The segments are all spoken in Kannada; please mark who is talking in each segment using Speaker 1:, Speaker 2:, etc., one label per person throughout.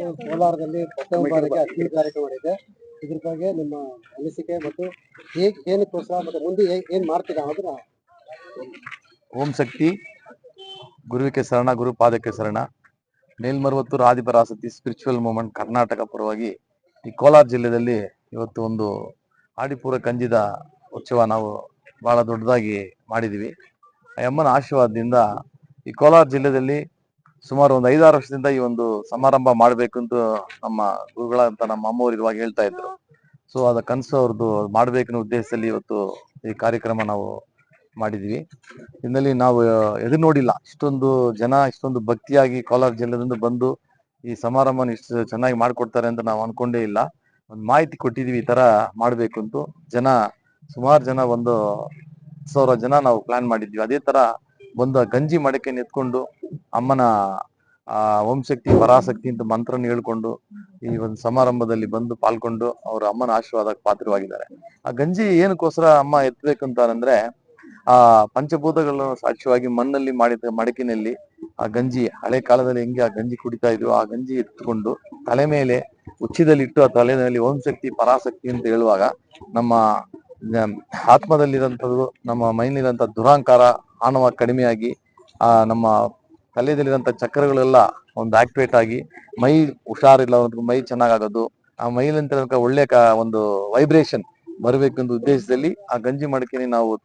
Speaker 1: ಇವತ್ತು ಕೋಲಾರದಲ್ಲಿ ಪ್ರಥಮ ಬಾರಿಗೆ ಅಕ್ಕಿ ಕಾರ್ಯಕ್ರಮ ಮಾಡಿದೆ ಇದ್ರ ಬಗ್ಗೆ ನಿಮ್ಮ ಅನಿಸಿಕೆ ಮತ್ತು ಹೇಗೆ ಏನಕ್ಕೋಸ್ಕರ ಮತ್ತೆ ಮುಂದೆ ಹೇಗ್- ಏನ್ ಮಾಡ್ತೀರಾ ಅನ್ನೋದನ್ನ
Speaker 2: ಓಂ ಶಕ್ತಿ ಗುರುವಿಕೆ ಶರಣ ಗುರು ಪಾದಕ್ಕೆ ಶರಣ ಮೇಲ್ಮರುವತ್ತೂರು ಆದಿಪರಾಸತಿ ಸ್ಪಿರಿಚುವಲ್ ಮೂವ್ಮೆಂಟ್ ಕರ್ನಾಟಕ ಪರವಾಗಿ ಈ ಕೋಲಾರ ಜಿಲ್ಲೆಯಲ್ಲಿ ಇವತ್ತು ಒಂದು ಆಡಿಪುರ ಕಂಜಿದ ಉತ್ಸವ ನಾವು ಬಹಳ ದೊಡ್ಡದಾಗಿ ಮಾಡಿದ್ದೀವಿ ಆ ಅಮ್ಮನ ಆಶೀರ್ವಾದದಿಂದ ಈ ಕೋಲಾರ ಜಿಲ್ಲೆಯಲ್ಲಿ ಸುಮಾರು ಒಂದು ಐದಾರು ವರ್ಷದಿಂದ ಈ ಒಂದು ಸಮಾರಂಭ ಮಾಡಬೇಕು ಅಂತ ನಮ್ಮ ಗುರುಗಳಂತ ನಮ್ಮ ಅಮ್ಮವ್ರು ಇರುವಾಗ ಹೇಳ್ತಾ ಇದ್ರು. ಸೊ ಅದ ಕನಸು ಅವ್ರದ್ದು ಮಾಡ್ಬೇಕನ್ನೋ ಉದ್ದೇಶದಲ್ಲಿ ಇವತ್ತು ಈ ಕಾರ್ಯಕ್ರಮ ನಾವು ಮಾಡಿದ್ವಿ. ಇದರಲ್ಲಿ ನಾವು ಎದುರು ನೋಡಿಲ್ಲ ಇಷ್ಟೊಂದು ಜನ, ಇಷ್ಟೊಂದು ಭಕ್ತಿಯಾಗಿ ಕೋಲಾರ ಜಿಲ್ಲೆದಿಂದ ಬಂದು ಈ ಸಮಾರಂಭನ ಇಷ್ಟು ಚೆನ್ನಾಗಿ ಮಾಡ್ಕೊಡ್ತಾರೆ ಅಂತ ನಾವು ಅನ್ಕೊಂಡೇ ಇಲ್ಲ. ಒಂದು ಮಾಹಿತಿ ಕೊಟ್ಟಿದೀವಿ ಈ ತರ ಮಾಡ್ಬೇಕು ಅಂತ ಜನ, ಸುಮಾರು ಜನ ಒಂದು ಸಾವಿರ ಜನ ನಾವು ಪ್ಲಾನ್ ಮಾಡಿದ್ವಿ. ಅದೇ ತರ ಬಂದ ಗಂಜಿ ಮಡಕೆ ಎತ್ಕೊಂಡು ಅಮ್ಮನ, ಆ ಶಕ್ತಿ ಪರಾಶಕ್ತಿ ಅಂತ ಮಂತ್ರನ ಹೇಳ್ಕೊಂಡು ಈ ಒಂದು ಸಮಾರಂಭದಲ್ಲಿ ಬಂದು ಪಾಲ್ಗೊಂಡು ಅವರ ಅಮ್ಮನ ಆಶೀರ್ವಾದಕ್ಕೆ ಪಾತ್ರವಾಗಿದ್ದಾರೆ. ಆ ಗಂಜಿ ಏನಕ್ಕೋಸ್ಕರ ಅಮ್ಮ ಎತ್ತಬೇಕಂತಾರಂದ್ರೆ ಆ, ಪಂಚಭೂತಗಳನ್ನು ಸಾಕ್ಷ್ಯವಾಗಿ ಮಣ್ಣಲ್ಲಿ ಮಾಡಿದ ಮಡಕಿನಲ್ಲಿ ಆ ಗಂಜಿ, ಹಳೆ ಕಾಲದಲ್ಲಿ ಹೆಂಗೆ ಆ ಗಂಜಿ ಕುಡಿತಾ ಇದ್ರು ಆ ಗಂಜಿ ಎತ್ಕೊಂಡು ತಲೆ ಮೇಲೆ ಉಚ್ಚಿದಲ್ಲಿಟ್ಟು ಆ ತಲೆಯಲ್ಲಿ ಓಂ ಶಕ್ತಿ ಪರಾಸಕ್ತಿ ಅಂತ ಹೇಳುವಾಗ ನಮ್ಮ ಆತ್ಮದಲ್ಲಿರೋಂಥದ್ದು ನಮ್ಮ ಮೈನಲ್ಲಿರೋಂಥ ದುರಾಂಕಾರ ಆಣವ ಕಡಿಮೆಯಾಗಿ, ಆ, ನಮ್ಮ ತಲೆಯಲ್ಲಿರೋಂಥ ಚಕ್ರಗಳೆಲ್ಲ ಒಂದು ಆಕ್ಟಿವೇಟ್ ಆಗಿ ಮೈ ಹುಷಾರಿಲ್ಲ ಮೈ ಚೆನ್ನಾಗಾಗೋದು, ಆ ಮೈಲಿಂದ ಒಳ್ಳೆ ಕ- ಒಂದು ವೈಬ್ರೇಷನ್ ಬರಬೇಕೆಂದು ಉದ್ದೇಶದಲ್ಲಿ ಆ ಗಂಜಿ ಮಡಕೆನೆ ನಾವು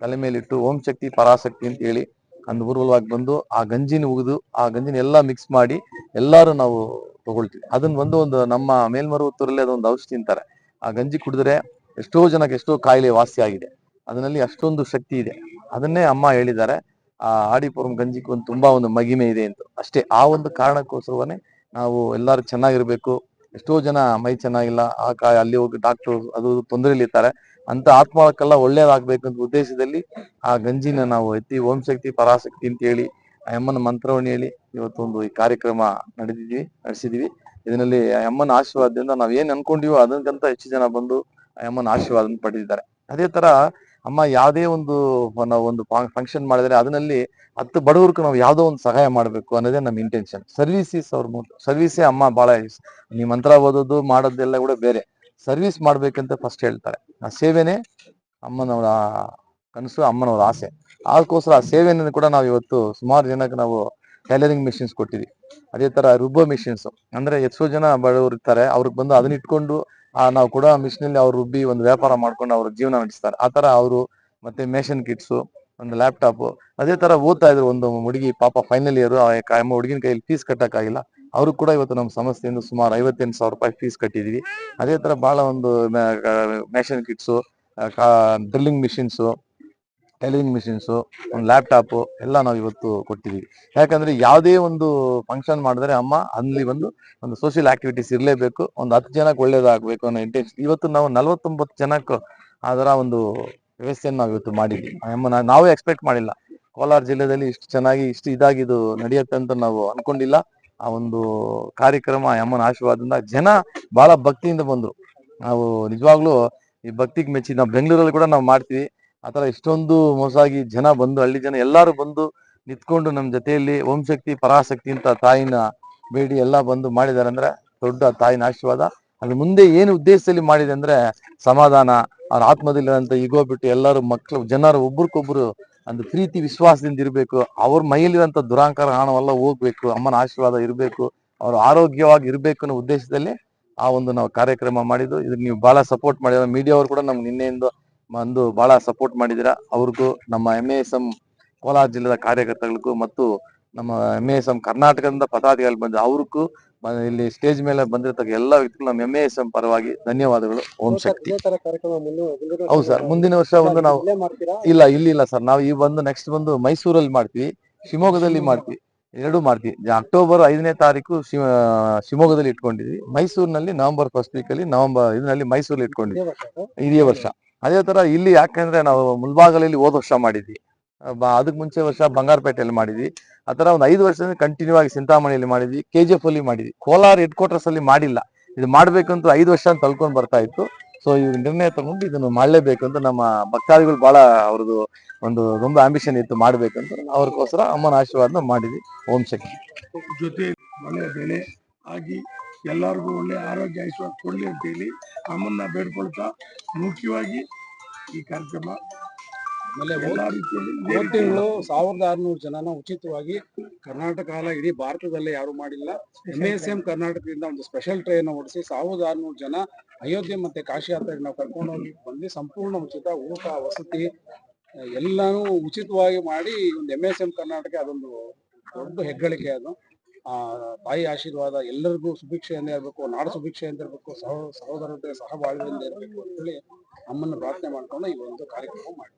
Speaker 2: ತಲೆ ಮೇಲಿಟ್ಟು ಓಂ ಶಕ್ತಿ ಪರಾಶಕ್ತಿ ಅಂತ ಹೇಳಿ ಅನುಪೂರ್ವವಾಗಿ ಬಂದು ಆ ಗಂಜಿನ ಉಗಿದು ಆ ಗಂಜಿನ ಎಲ್ಲ ಮಿಕ್ಸ್ ಮಾಡಿ ಎಲ್ಲರೂ ನಾವು ತಗೊಳ್ತೀವಿ. ಅದನ್ನ ಬಂದು ಒಂದು ನಮ್ಮ ಮೇಲ್ಮರುವತ್ತೂರಲ್ಲಿ ಅದೊಂದು ಔಷಧಿ ಅಂತಾರೆ. ಆ ಗಂಜಿ ಕುಡಿದ್ರೆ ಎಷ್ಟೋ ಜನಕ್ಕೆ ಎಷ್ಟೋ ಕಾಯಿಲೆ ವಾಸಿ ಆಗಿದೆ. ಅದರಲ್ಲಿ ಅಷ್ಟೊಂದು ಶಕ್ತಿ ಇದೆ. ಅದನ್ನೇ ಅಮ್ಮ ಹೇಳಿದ್ದಾರೆ. ಆ ಆಡಿಪುರಂ ಗಂಜಿಕ್ಕೂ ಒಂದು ತುಂಬಾ ಒಂದು ಮಗಿಮೆ ಇದೆ ಅಂತ ಅಷ್ಟೇ ಆ ಒಂದು ಕಾರಣಕ್ಕೋಸ್ಕರವೇ ನಾವು ಎಲ್ಲರೂ ಚೆನ್ನಾಗಿರ್ಬೇಕು. ಎಷ್ಟೋ ಜನ ಮೈ ಚೆನ್ನಾಗಿಲ್ಲ, ಆ ಕಾಯ ಅಲ್ಲಿ ಹೋಗಿ ಡಾಕ್ಟರ್ ಅದು ತೊಂದರೆಯಲ್ಲಿ ಇರ್ತಾರೆ. ಅಂತ ಆತ್ಮಕ್ಕೆಲ್ಲ ಒಳ್ಳೇದಾಗ್ಬೇಕು ಅಂತ ಉದ್ದೇಶದಲ್ಲಿ ಆ ಗಂಜಿನ ನಾವು ಎತ್ತಿ ಓಂ ಶಕ್ತಿ ಪರಾಶಕ್ತಿ ಅಂತ ಹೇಳಿ, ಆ ಅಮ್ಮನ ಮಂತ್ರವನ್ನು ಹೇಳಿ ಇವತ್ತೊಂದು ಈ ಕಾರ್ಯಕ್ರಮ ನಡೆದಿದ್ವಿ ನಡೆಸಿದೀವಿ ಇದರಲ್ಲಿ ಆ ಅಮ್ಮನ ಆಶೀರ್ವಾದದಿಂದ ನಾವು ಏನ್ ಅನ್ಕೊಂಡಿವೋ ಅದಕ್ಕಿಂತ ಹೆಚ್ಚು ಜನ ಬಂದು ಆ ಅಮ್ಮನ ಆಶೀರ್ವಾದ ಪಡೆದಿದ್ದಾರೆ. ಅದೇ ತರ ಅಮ್ಮ ಯಾವುದೇ ಒಂದು ನಾವು ಒಂದು ಫಂಕ್ಷನ್ ಮಾಡಿದ್ರೆ ಅದರಲ್ಲಿ ಹತ್ತು ಬಡವರ್ಗೂ ನಾವು ಯಾವುದೋ ಒಂದು ಸಹಾಯ ಮಾಡಬೇಕು ಅನ್ನೋದೇ ನಮ್ಮ ಇಂಟೆನ್ಷನ್ ಸರ್ವಿಸಸ್ ಅವ್ರ ಮೂಲ ಸರ್ವಿಸೇ ಅಮ್ಮ ಬಹಳ. ಈ ಮಂತ್ರ ಓದೋದು ಮಾಡೋದೆಲ್ಲ ಕೂಡ ಬೇರೆ. ಸರ್ವಿಸ್ ಮಾಡ್ಬೇಕಂತ ಫಸ್ಟ್ ಹೇಳ್ತಾರೆ. ಆ ಸೇವೆನೇ ಅಮ್ಮನವರ ಕನಸು, ಅಮ್ಮನವರ ಆಸೆ. ಅದಕ್ಕೋಸ್ಕರ ಆ ಸೇವೆಯನ್ನು ಕೂಡ ನಾವು ಇವತ್ತು ಸುಮಾರು ಜನಕ್ಕೆ ನಾವು ಟೈಲರಿಂಗ್ ಮಿಷಿನ್ಸ್ ಕೊಟ್ಟಿದ್ವಿ. ಅದೇ ತರ ರುಬ್ಬೋ ಮಿಷಿನ್ಸ್ ಅಂದ್ರೆ ಎಷ್ಟೋ ಜನ ಬಡವರು ಇರ್ತಾರೆ, ಅವ್ರಿಗೆ ಬಂದು ಅದನ್ನ ಇಟ್ಕೊಂಡು ಆ, ನಾವು ಕೊಡೋ ಮಿಷಿನ್ ಅಲ್ಲಿ ಅವ್ರು ರುಬ್ಬಿ ಒಂದು ವ್ಯಾಪಾರ ಮಾಡ್ಕೊಂಡು ಅವ್ರ ಜೀವನ ನಡೆಸ್ತಾರೆ. ಆ ತರ ಅವರು ಮತ್ತೆ ಮೇಷನ್ ಕಿಟ್ಸ್ ಒಂದು ಲ್ಯಾಪ್ಟಾಪ್ ಅದೇ ತರ ಓದ್ತಾ ಇದ್ರು ಒಂದು ಹುಡುಗಿ, ಪಾಪ ಫೈನಲ್ ಇಯರ್ ಹುಡುಗಿನ ಕೈಯಲ್ಲಿ ಫೀಸ್ ಕಟ್ಟಕ್ಕಾಗಿಲ್ಲ. ಅವ್ರಿಗೆ ಕೂಡ ಇವತ್ತು ನಮ್ಮ ಸಂಸ್ಥೆಯಿಂದ ಸುಮಾರು ಐವತ್ತೆಂಟು ಸಾವಿರ ರೂಪಾಯಿ ಫೀಸ್ ಕಟ್ಟಿದೀವಿ. ಅದೇ ತರ ಬಹಳ ಒಂದು ಮೇಷನ್ kits drilling machines tailoring machines ಒಂದು ಲ್ಯಾಪ್ಟಾಪು ಎಲ್ಲ ನಾವು ಇವತ್ತು ಕೊಟ್ಟಿದ್ದೀವಿ ಯಾಕಂದ್ರೆ ಯಾವುದೇ ಒಂದು ಫಂಕ್ಷನ್ ಮಾಡಿದ್ರೆ ಅಮ್ಮ ಅಲ್ಲಿ ಒಂದು ಒಂದು ಸೋಷಿಯಲ್ ಆಕ್ಟಿವಿಟೀಸ್ ಇರಲೇಬೇಕು, ಒಂದು ಹತ್ತು ಜನಕ್ಕೆ ಒಳ್ಳೇದಾಗಬೇಕು ಅನ್ನೋ ಇಂಟೆನ್ಷನ್ ಇವತ್ತು ನಾವು ನಲವತ್ತೊಂಬತ್ತು ಜನಕ್ಕೆ ಅದರ ಒಂದು ವ್ಯವಸ್ಥೆಯನ್ನು ನಾವು ಇವತ್ತು ಮಾಡಿದ್ವಿ. ಅಮ್ಮ ನಾವು ಎಕ್ಸ್ಪೆಕ್ಟ್ ಮಾಡಿಲ್ಲ. ಕೋಲಾರ ಜಿಲ್ಲೆಯಲ್ಲಿ ಇಷ್ಟು ಚೆನ್ನಾಗಿ, ಇಷ್ಟು ಇದಾಗಿ ಇದು ನಡೆಯುತ್ತೆ ಅಂತ ನಾವು ಅನ್ಕೊಂಡಿಲ್ಲ. ಆ ಒಂದು ಕಾರ್ಯಕ್ರಮ ಅಮ್ಮನ ಆಶೀರ್ವಾದದಿಂದ ಜನ ಬಹಳ ಭಕ್ತಿಯಿಂದ ಬಂದ್ರು. ನಾವು ನಿಜವಾಗ್ಲೂ ಈ ಭಕ್ತಿಗೆ ಮೆಚ್ಚಿ ನಾವು ಬೆಂಗಳೂರಲ್ಲಿ ಕೂಡ ನಾವು ಮಾಡ್ತೀವಿ. ಆತರ ಇಷ್ಟೊಂದು ಮೋಸಾಗಿ ಜನ ಬಂದು, ಹಳ್ಳಿ ಜನ ಎಲ್ಲಾರು ಬಂದು ನಿಂತ್ಕೊಂಡು ನಮ್ಮ ಜೊತೆಯಲ್ಲಿ ಓಂ ಶಕ್ತಿ, ಪರಾಶಕ್ತಿ ಅಂತ ತಾಯಿನ ಬೇಡಿ ಎಲ್ಲ ಬಂದು ಮಾಡಿದಾರೆ ಅಂದ್ರೆ ದೊಡ್ಡ ತಾಯಿನ ಆಶೀರ್ವಾದ. ಅಲ್ಲಿ ಮುಂದೆ ಏನು ಉದ್ದೇಶದಲ್ಲಿ ಮಾಡಿದೆ ಅಂದ್ರೆ ಸಮಾಧಾನ, ಅವ್ರ ಆತ್ಮದಲ್ಲಿರೋಂಥ ಈಗೋ ಬಿಟ್ಟು ಎಲ್ಲರೂ ಮಕ್ಕಳು ಜನರು ಒಬ್ರಿಗೊಬ್ರು ಒಂದು ಪ್ರೀತಿ, ವಿಶ್ವಾಸದಿಂದ ಇರಬೇಕು. ಅವ್ರ ಮೈಯಲ್ಲಿರುವಂತ ದುರಾಂಕಾರ, ಹಣವೆಲ್ಲ ಹೋಗ್ಬೇಕು, ಅಮ್ಮನ ಆಶೀರ್ವಾದ ಇರಬೇಕು, ಅವ್ರು ಆರೋಗ್ಯವಾಗಿ ಇರಬೇಕು ಅನ್ನೋ ಉದ್ದೇಶದಲ್ಲಿ ಆ ಒಂದು ನಾವು ಕಾರ್ಯಕ್ರಮ ಮಾಡಿದ್ದು. ಇದಕ್ಕೆ ನೀವು ಬಹಳ ಸಪೋರ್ಟ್ ಮಾಡಿದ ಮೀಡಿಯಾ ಅವರು ಕೂಡ ನಮ್ಗೆ ನಿನ್ನೆಯಿಂದ ಬಂದು ಬಹಳ ಸಪೋರ್ಟ್ ಮಾಡಿದಿರಾ ಅವ್ರಿಗೂ ನಮ್ಮ ಎಂ ಎಸ್ ಎಂ ಕೋಲಾರ ಜಿಲ್ಲೆಯ ಕಾರ್ಯಕರ್ತರಿಗೂ ಮತ್ತು ನಮ್ಮ ಎಂ ಎಸ್ ಎಂ ಕರ್ನಾಟಕದಿಂದ ಪದಾಧಿಕಾರಿ ಬಂದ ಅವ್ರಿಗೂ ಇಲ್ಲಿ ಸ್ಟೇಜ್ ಮೇಲೆ ಬಂದಿರತಕ್ಕ ಎಲ್ಲ ವ್ಯಕ್ತಿಗಳು ನಮ್ಮ ಎಂ ಎಸ್ ಎಂ ಪರವಾಗಿ ಧನ್ಯವಾದಗಳು. ಓಂ ಶಕ್ತಿ. ಹೌದು ಸರ್ ಮುಂದಿನ ವರ್ಷ ಒಂದು ನಾವು
Speaker 1: ಇಲ್ಲೇ
Speaker 2: ಇಲ್ಲ ಇಲ್ಲಿ ಸರ್ ನಾವು ಈ ಬಂದು ನೆಕ್ಸ್ಟ್ ಬಂದು ಮೈಸೂರಲ್ಲಿ ಮಾಡ್ತೀವಿ ಶಿವಮೊಗ್ಗದಲ್ಲಿ ಮಾಡ್ತೀವಿ ಎರಡು ಮಾಡ್ತೀವಿ. ಅಕ್ಟೋಬರ್ ಐದನೇ ತಾರೀಕು ಶಿವ ಶಿವಮೊಗ್ಗದಲ್ಲಿ ಇಟ್ಕೊಂಡಿದ್ವಿ ಮೈಸೂರಿನಲ್ಲಿ ನವೆಂಬರ್ ಫಸ್ಟ್ ವೀಕ್ ಅಲ್ಲಿ ನವೆಂಬರ್ ಇದರಲ್ಲಿ ಮೈಸೂರಲ್ಲಿ ಇಟ್ಕೊಂಡಿದ್ವಿ
Speaker 1: ಇದೇ ವರ್ಷ.
Speaker 2: ಅದೇ ತರ ಇಲ್ಲಿ ಯಾಕಂದ್ರೆ ನಾವು ಮುಲ್ಬಾಗಲಲ್ಲಿ ಹೋದ ವರ್ಷ ಮಾಡಿದ್ವಿ. ಅದಕ್ಕೆ ಮುಂಚೆ ವರ್ಷ ಬಂಗಾರಪೇಟೆಯಲ್ಲಿ ಮಾಡಿದ್ವಿ. ಆ ಥರ ಒಂದು ಐದು ವರ್ಷದಿಂದ ಕಂಟಿನ್ಯೂ ಆಗಿ ಚಿಂತಾಮಣಿಯಲ್ಲಿ ಮಾಡಿದ್ವಿ. ಕೆ ಜಿ ಎಫ್ ಅಲ್ಲಿ ಮಾಡಿದ್ವಿ. ಕೋಲಾರ ಹೆಡ್ ಕ್ವಾರ್ಟರ್ಸ್ ಅಲ್ಲಿ ಮಾಡಿಲ್ಲ. ಇದು ಮಾಡಬೇಕಂತ ಐದು ವರ್ಷ ಅಂತ ತಲ್ಕೊಂಡು ಬರ್ತಾ ಇತ್ತು. ಸೊ ಇವ್ ನಿರ್ಣಯ ತಗೊಂಡು ಇದನ್ನು ಮಾಡಲೇಬೇಕು ಅಂತ ನಮ್ಮ ಭಕ್ತಾದಿಗಳು ಬಹಳ ಅವ್ರದ್ದು ಒಂದು ತುಂಬ ಆಂಬಿಷನ್ ಇತ್ತು ಮಾಡ್ಬೇಕಂತ ಅವ್ರಿಗೋಸ್ಕರ ಅಮ್ಮನ ಆಶೀರ್ವಾದನ ಮಾಡಿದ್ವಿ. ಓಂ ಶಕ್ತಿ.
Speaker 3: ಜೊತೆ ಬೆಳೆ ಆಗಿ ಎಲ್ಲರಿಗೂ ಒಳ್ಳೆ ಆರೋಗ್ಯ ಐಶ್ವರ್ಯ ಕೊಡಲಿ ಅಂತ ಹೇಳಿ ಅಮ್ಮನ್ನ ಬೇಡ್ಕೊಳ್ತಾ ಮುಖ್ಯವಾಗಿ ಈ ಕಾರ್ಯಕ್ರಮ
Speaker 4: ತಿಂಗಳು ಸಾವಿರದ ಆರುನೂರು ಜನನ ಉಚಿತವಾಗಿ ಕರ್ನಾಟಕ ಅಲ್ಲ ಇಡೀ ಭಾರತದಲ್ಲೇ ಯಾರು ಮಾಡಿಲ್ಲ. ಎಂ ಎಸ್ ಎಂ ಕರ್ನಾಟಕದಿಂದ ಒಂದು ಸ್ಪೆಷಲ್ ಟ್ರೈನ್ ಓಡಿಸಿ ಸಾವಿರದ ಆರುನೂರು ಜನ ಅಯೋಧ್ಯೆ ಮತ್ತೆ ಕಾಶಿ ಯಾತ್ರೆಗೆ ನಾವು ಕರ್ಕೊಂಡು ಹೋಗಿ ಬಂದು ಸಂಪೂರ್ಣ ಉಚಿತ ಊಟ ವಸತಿ ಎಲ್ಲಾನು ಉಚಿತವಾಗಿ ಮಾಡಿ ಒಂದು ಎಂ ಎಸ್ ಎಂ ಕರ್ನಾಟಕ ಅದೊಂದು ದೊಡ್ಡ ಹೆಗ್ಗಳಿಕೆ ಅದು. ಆ ತಾಯಿ ಆಶೀರ್ವಾದ, ಎಲ್ಲರಿಗೂ ಸುಭಿಕ್ಷೆಯಿಂದ ಇರಬೇಕು, ನಾಡು ಸುಭಿಕ್ಷೆಯಿಂದ ಇರಬೇಕು, ಸಹ ಸಹೋದರತೆ ಸಹಬಾಳ್ವೆಯಿಂದ ಇರಬೇಕು ಅಂತೇಳಿ ಅಮ್ಮನ್ನ ಪ್ರಾರ್ಥನೆ ಮಾಡ್ಕೊಂಡು ಈ ಒಂದು ಕಾರ್ಯಕ್ರಮ ಮಾಡಿ